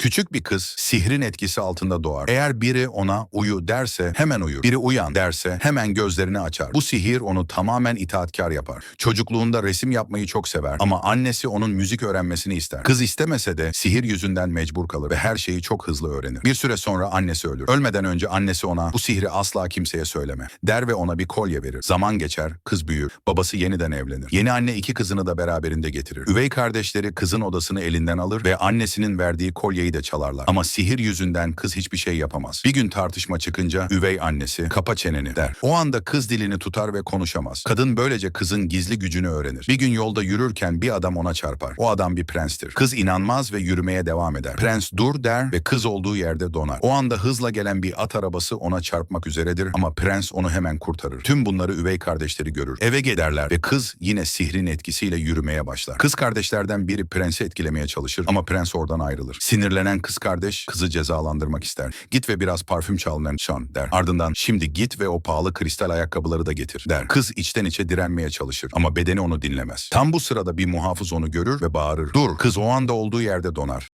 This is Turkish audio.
Küçük bir kız sihrin etkisi altında doğar. Eğer biri ona uyu derse hemen uyur. Biri uyan derse hemen gözlerini açar. Bu sihir onu tamamen itaatkar yapar. Çocukluğunda resim yapmayı çok sever ama annesi onun müzik öğrenmesini ister. Kız istemese de sihir yüzünden mecbur kalır ve her şeyi çok hızlı öğrenir. Bir süre sonra annesi ölür. Ölmeden önce annesi ona bu sihri asla kimseye söyleme der ve ona bir kolye verir. Zaman geçer, kız büyür. Babası yeniden evlenir. Yeni anne iki kızını da beraberinde getirir. Üvey kardeşleri kızın odasını elinden alır ve annesinin verdiği kolyeyi de çalarlar. Ama sihir yüzünden kız hiçbir şey yapamaz. Bir gün tartışma çıkınca üvey annesi kapa çeneni der. O anda kız dilini tutar ve konuşamaz. Kadın böylece kızın gizli gücünü öğrenir. Bir gün yolda yürürken bir adam ona çarpar. O adam bir prenstir. Kız inanmaz ve yürümeye devam eder. Prens dur der ve kız olduğu yerde donar. O anda hızla gelen bir at arabası ona çarpmak üzeredir ama prens onu hemen kurtarır. Tüm bunları üvey kardeşleri görür. Eve giderler ve kız yine sihrin etkisiyle yürümeye başlar. Kız kardeşlerden biri prensi etkilemeye çalışır ama prens oradan ayrılır. Sinirlenen kız kardeş kızı cezalandırmak ister. Git ve biraz parfüm çalman Sean der. Ardından şimdi git ve o pahalı kristal ayakkabıları da getir der. Kız içten içe direnmeye çalışır ama bedeni onu dinlemez. Tam bu sırada bir muhafız onu görür ve bağırır. Dur kız o anda olduğu yerde donar.